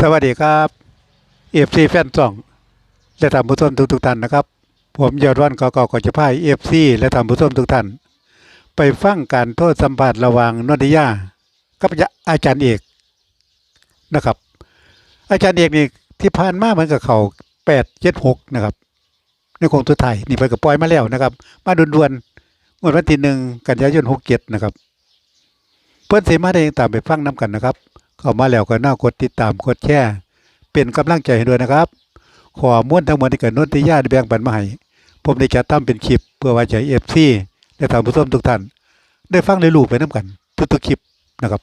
สวัสดีครับเอฟซีแฟนจ่อง และท่านผู้ชมทุกทุกท่านนะครับ ผมยอดวันกอกอกจะพายเอฟซีและท่านผู้ชมทุกท่าน ไปฟังการโทษสัมภาษณ์ระหว่างนนทิยากับอาจารย์เอกนะครับ อาจารย์เอกนี่ที่ผ่านมาเหมือนกับเขาแปดเจ็ดหกนะครับในโคงสุดท้ายนี่ไปกับปล่อยมาแล้วนะครับ มาด่วนๆงวดวันที่หนึ่งกันยายนหกเจ็ดนะครับ เพื่อนเสมาได้ตามไปฟังน้ำกันนะครับ เข้ามาแล้วก็น่ากดติดตามกดแชร์เป็นกำลังใจให้ด้วยนะครับ ขอม้วนทั้งหมดที่เกิดนนทิยาแบ่งปันมาให้ผมได้จัดทำเป็นคลิปเพื่อไว้ใช้เอฟซีและทานผู้ชมทุกท่าน ได้ฟังได้รู้ไปน้ำกันทุกๆคลิปนะครับ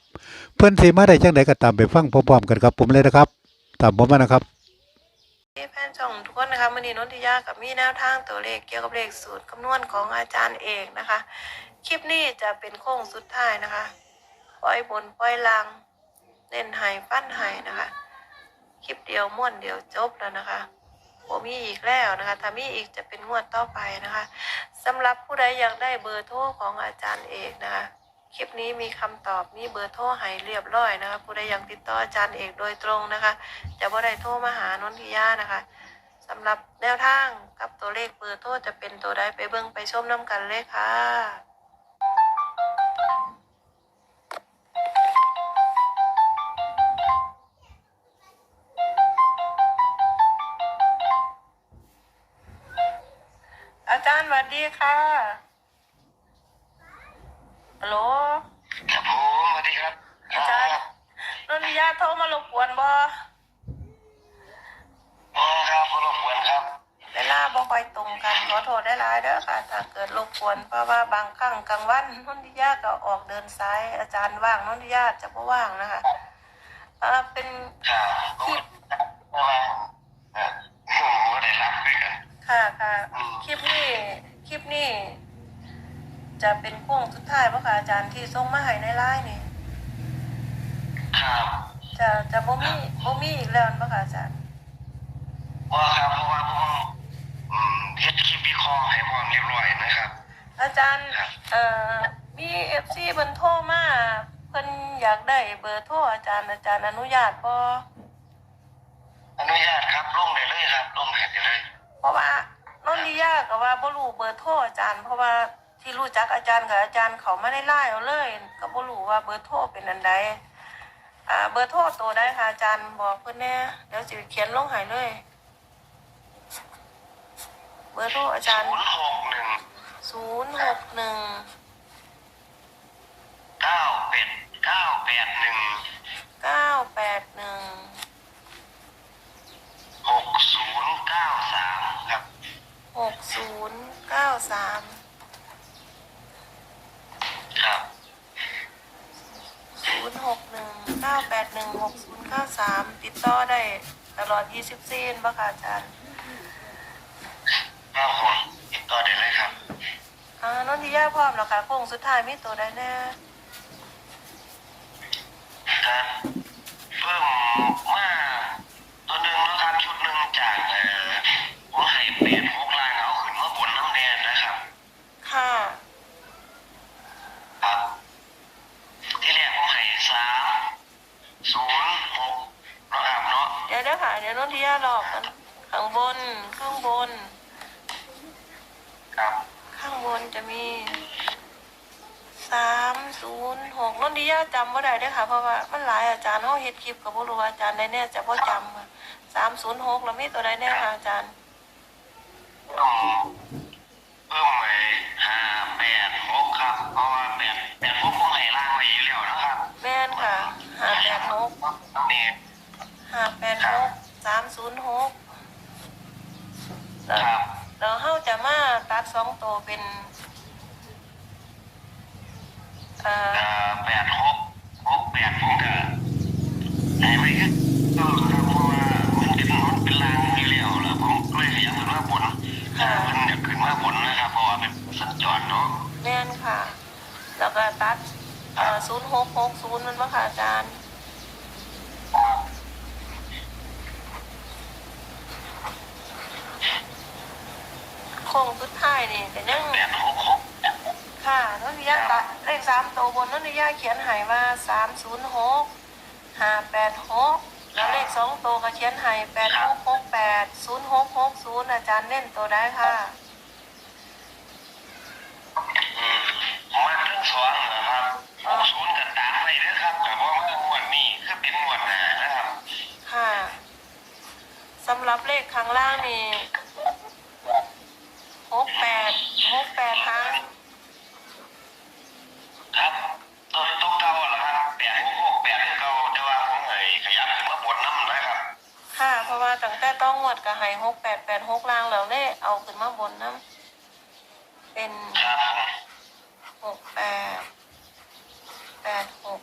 เพื่อนเสมาได้จังไดก็ตามไปฟังพร้อมๆกันครับ ผมเลยนะครับ ตามผมมานะครับแฟนช่องทุกคนนะคะมันนี้นนทิยากับมีแนวทางตัวเลขเกี่ยวกับเลขสูตรคำนวณของอาจารย์เอกนะคะ คลิปนี้จะเป็นโค้งสุดท้ายนะคะปล่อยบนปล่อยลาง เล่นไห้ฟันไห้นะคะ คลิปเดียวม้วนเดียวจบแล้วนะคะผมมีอีกแล้วนะคะถ้ามีอีกจะเป็นงวดต่อไปนะคะสำหรับผู้ใดอยากได้เบอร์โทรของอาจารย์เอกนะคะคลิปนี้มีคำตอบมีเบอร์โทรให้เรียบร้อยนะคะ ผู้ใดอยากติดต่ออาจารย์เอกโดยตรงนะคะ จะบ่ได้โทรมาหานนทิยานะคะสำหรับแนวทางกับตัวเลขเบอร์โทรจะเป็นตัวใดไปเบิ่งไปชมน้ำกันเลยค่ะาจารย์สวัสดีค่ะฮัลโหลครับผมสวัสดีครับอาจารย์นนทิยาโทรมารบกวนบ่อ๋อครับรบกวนครับ เวลาบ่ค่อยตรงกันขอโทษได้หลายๆเด้อค่ะ ถ้าเกิดรบกวนเพราะว่าบางครั้งกลางวันนนทิยาก็ออกเดินสาย อาจารย์ว่างนนทิยาจะบ่ว่างนะคะอ่าเป็นครับผมเพราะว่าเอ่อผมก็ได้รับด้วยกัน ค่ะค่ะคลิปนี้คลิปนี้ จะเป็นโค้งสุดท้ายบ่ค่ะอาจารย์ที่ส่งมาให้ในไลน์นี่ครับจะจะบ่มีบ่มีอีกแล้วบ่ค่ะอาจารย์ว่าครับเพราะว่าผมอืมเฮ็ดคลิปวิเคราะห์ให้พร้อมเรียบร้อยนะครับ อาจารย์ครับ เอ่อมีเอฟซีเพิ่นโทรมาเพิ่นอยากได้เบอร์โทรอาจารย์อาจารย์อนุญาตบ่อนุญาตครับลงได้เลยครับลงแผ่นได้เลย เพราะว่านนทิยาก็ว่าบ่รู้เบอร์โทรอาจารย์ เพราะว่าที่รู้จักอาจารย์กับอาจารย์เขาไม่ได้ไล่เอาเลย ก็บ่รู้ว่าเบอร์โทรเป็นอันใดอ่า เบอร์โทรตัวใดค่ะอาจารย์บอกเพิ่นแน่เดี๋ยวสิเขียนลงให้เลย เบอร์โทรอาจารย์ศูนย์หกหนึ่ง061เก้าเป็ดเก้าแปดหนึ่ง981ห กศูนย์เก้าสามครับหกศูนย์เก้าสามครับศูนย์หกหนึ่งเก้าแปดหนึ่งหกศูนย์เก้าสามติดต่อได้ตลอดยี่สิบสี่นบ่ค่ะอาจารย์ครับผมติดต่อได้เลยครับอ่านนทิยาพร้อมแล้วค่ะโค้งสุดท้ายมีตัวใดแน่ครับเพิ่มมาตัวหนึ่งนะครับชุดหนึ่งจากเอ่อผมให้เปลี่ยนหกลายเอาขึ้นมาบนน้ำแดงนะครับ ค่ะ ครับ ที่แรกผมให้สามศูนย์หกนะครับเนาะ เดี๋ยวเดี๋ยวค่ะเดี๋ยวนนทิยาหลอกกันข้างบนข้างบน ครับข้างบนจะมีสามศูนย์หกนนทิยาจำว่าได้เด้อค่ะเพราะว่ามันหลายอาจารย์เขาเฮ็ดคลิปกับบ่รู้ว่าอาจารย์ใดแน่จะบ่จำค่ะสามศูนย์หกแล้วมีตัวใดแน่ค่ะอาจารย์ต้องเพิ่มไปห้าแปดหกครับเพราะว่าแปดแปดหกผมให้ล่างไว้อยู่แล้วนะครับแม่นค่ะห้าแปดหกนี่ห้าแปดหก สามศูนย์หกครับเราเฮาจะมาตัดสองตัวเป็นเอ่อเอ่อแปดหกหกแปดผมก็ให้ไว้ก็ก็ครับเพราะว่ามันเป็นมันเป็นลางอยู่แล้วแล้วผมเลยขยับขึ้นมาบนอ่ามันอยากขึ้นมาบนนะครับเพราะว่าเป็นสัญจรเนาะแม่นค่ะ แล้วก็ตัดเอ่อศูนย์หกหกศูนย์มันว่าค่ะอาจารย์ โค้งสุดท้ายนี่แต่ยังแปดหกหกค่ะนนทิยาตัดเลขสามตัวบนนนทิยาเขียนใหายว่าสามศูนย์หกห้าแปดหกแล้วเลขสองตัวก็เขียนให้แปดหกหกแปดศูนย์หกหกศูนย์อาจารย์เน้นตัวได้ค่ะอืมมาทั้งสองนะครับหกศูนย์กับตามไปนะครับแต่ว่ามันงวดนี้คือเป็นงวดหน้านะครับ ค่ะสำหรับเลขข้างล่างนี่ หกแปดหกแปดทั้งครับตัวตัวเก่าเหรอครับแปดหกแปดเก่าแต่ว่าผมไงขยับขึ้นมาบนน้ำนะครับ ค่ะ เพราะว่าตั้งแต่ต้องงวดกับไห้หกแปดแปดหกล่างแล้วเลขเอาขึ้นมาบนน้ำเป็นครับผม หกแปดแปดหก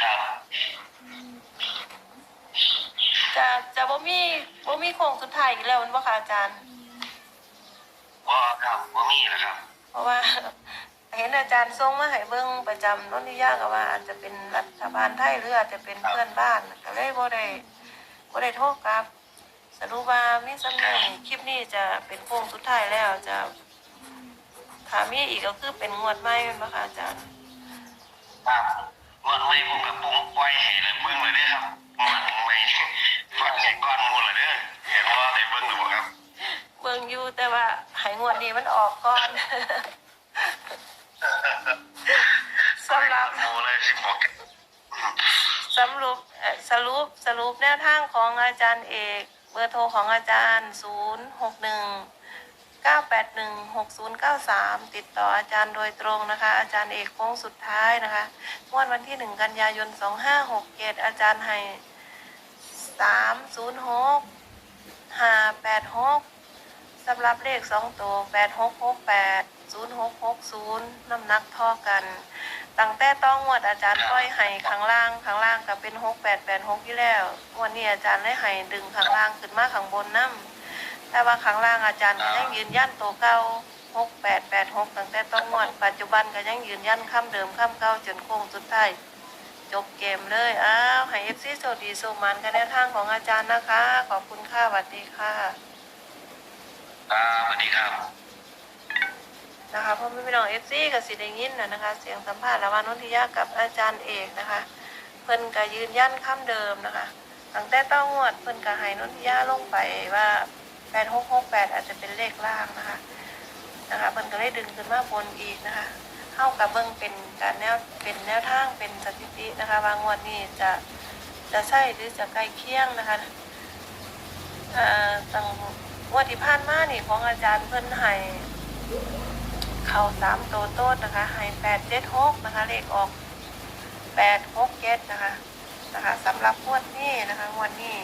ครับ จะจะ บ่มีบ่มีโค้งสุดท้ายอีกแล้วแมันบ่ค่ะอาจารย์ว่าครับว่ามีนะครับ เพราะว่า เห็นอาจารย์ส่งมาให้เบิ่งประจำนนทิยาก็ว่าอาจจะเป็นรัฐบาลไทยหรืออาจจะเป็นเพื่อนบ้านก็เลยบ่ได้บ่ได้โทรกลับ สรุปว่ามีสำเนียงคลิปนี้จะเป็นโค้งสุดท้ายแล้วจะถ้ามีอีกก็คือเป็นงวดใหม่แม่นบ่ค่ะอาจารย์ ครับงวดไม่ผมกับปุ่งปล่อยให้เลยเบิ้งเลยเด้อครับงวดไม่ ฟังให้ก้อนมูลเลยเด้อเห็นว่าได้เบิ้งหรือเปล่าครับเบิ่งอยู่แต่ว่าให้งวดนี้มันออกก่อน สำหรับมูเลยสิบหกสรุปเอ่อสรุปสรุปแนวทางของอาจารย์เอก เบอร์โทรของอาจารย์ 0 6 1 9 8 1 6 0 9 3 ติดต่ออาจารย์โดยตรงนะคะ อาจารย์เอกโค้งสุดท้ายนะคะงวดวันที่ 1 กันยายน 2567 อาจารย์ให้ 306 586สำหรับเลข2ตัว8668 0660น้ำหนักเท่อกัน ตั้งแต่ต้องงวดอาจารย์ปล่อยให้ข้างล่างข้างล่างก็เป็นหกแปดแปดหกที่แล้ววันนี้อาจารย์ได้ให้ดึงข้างล่างขึ้นมาข้างบนน้ำแต่ว่าข้างล่างอาจารย์ก็ยังยืนยันตัวเก่าหกแปดแปดหกตั้งแต่ต้องงวดปัจจุบันก็ยังยืนยันคำเดิมคำเก่าจนโค้งสุดท้าย จบเกมเลยอ้าวให้เอฟซีโชคดีโชคมันกันแนวทางของอาจารย์นะคะ ขอบคุณค่ะสวัสดีค่ะครับสวัสดีครับ นะคะพ่อแม่พี่น้องเอฟซีกับสิได้ยินนะนะคะ เสียงสัมภาษณ์ระหว่างนนทิยากับอาจารย์เอกนะคะ เพิ่นก็ยืนยันคำเดิมนะคะตั้งแต่ต้องงวดเพิ่นก็ให้นนทิยาลงไปว่าแปดหกหกแปดอาจจะเป็นเลขล่างนะคะ นะคะเพิ่นก็เลยดึงขึ้นมาบนอีกนะคะ เข้ากับเบิ่งเป็นการแนวเป็นแนวทางเป็นสถิตินะคะว่างวดนี้จะจะใช่หรือจะใกล้เคียงนะคะเอ่อตั้งงวดที่ผ่านมานี่ของอาจารย์เพิ่นให้เข้าสามตัวโต้นนะคะให้แปดเจ็ดหกนะคะเลขออกแปดหกเจ็ดนะคะนะคะสำหรับงวดนี้นะคะงวดนี้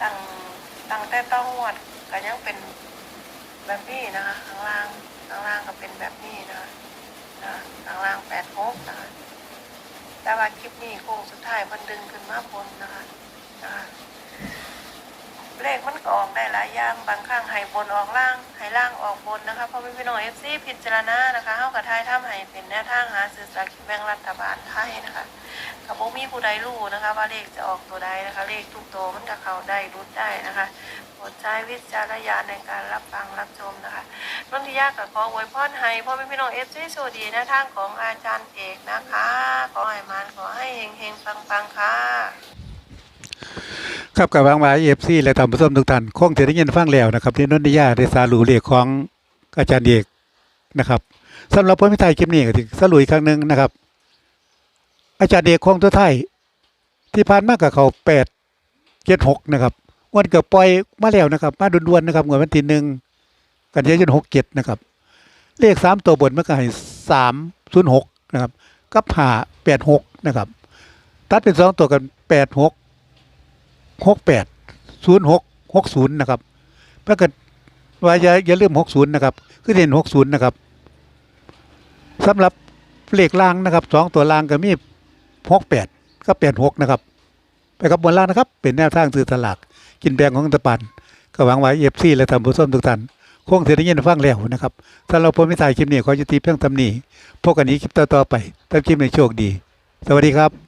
ตั้งตั้งแต่ต้องงวดก็ยังเป็นแบบนี้นะคะข้างล่างข้างล่างก็เป็นแบบนี้นะคะ ข้างล่างแปดหกนะคะแต่ว่าคลิปนี้โค้งสุดท้ายมันดึงขึ้นมาบนนะคะนะคะเลขมันก็ออกได้หลายอย่างบางครั้งให้บนออกล่างให้ล่างออกบนนะคะเพราะพี่น้องเอฟซีพิจารณานะคะเฮากับทายทำให้เป็นแนวทางหาซื้อสลากกินแบ่งรัฐบาลไทยนะคะกับบ่มีผู้ใดรู้นะคะ ว่าเลขจะออกตัวใดนะคะ เลขทุกตัวมันก็เข้าได้รุดได้นะคะ โปรดใช้วิจารณญาณในการรับฟังรับชมนะคะนนทิยากับขออวยพรให้พ่อแม่พี่น้องเอฟซีโชคดีนวทางของอาจารย์เอกนะคะ ขอให้มันขอให้เฮงๆปังๆค่ะ ครับกับวางไว้เอฟซีและท่านผู้ชมทุกท่านคงจะได้ยินฟังแล้วนะครับที่นนทิยาได้สารุเลขของอาจารย์เอกนะครับสำหรับผลพิธีคลิปนี้ก็ที่สรุปอีกครั้งหนึ่งนะครับ อาจารย์เอกคงตัวไทายที่ผ่านมากับเขาแปดเจ็ดหกนะครับ วันเกือบปล่อยมาแล้วนะครับ มาด่วนๆนะครับงวดวันที่หนึ่งกันยายนหกเจ็ดนะครับ เลขสามตัวบนมันก็ให้สามศูนย์หกนะครับกับหาแปดหกนะครับ ตัดเป็นสองตัวกันแปดหกหกแปดศูนย์หกหกศูนย์นะครับถ้าเกิดว่าอย่าอย่าลืมหกศูนย์นะครับคือเห็นหกศูนย์นะครับสำหรับเลขล่างนะครับสองตัวล่างก็มีหกแปดก็แปดหกนะครับ ไปกับบนล่างนะครับ เป็นแนวทางซื้อสลาก กินแบงของตะปันก็หวังไว้เอฟซีและทำผู้ส้มทุกท่านคงเสียได้ยินฟังแล้วนะครับ ถ้าเราพ้นไม่ตายคลิปนี้ขอยุติเพียงตำหนีพบกันนี้คลิปต่อๆไปตาคลิปในโชคดี สวัสดีครับ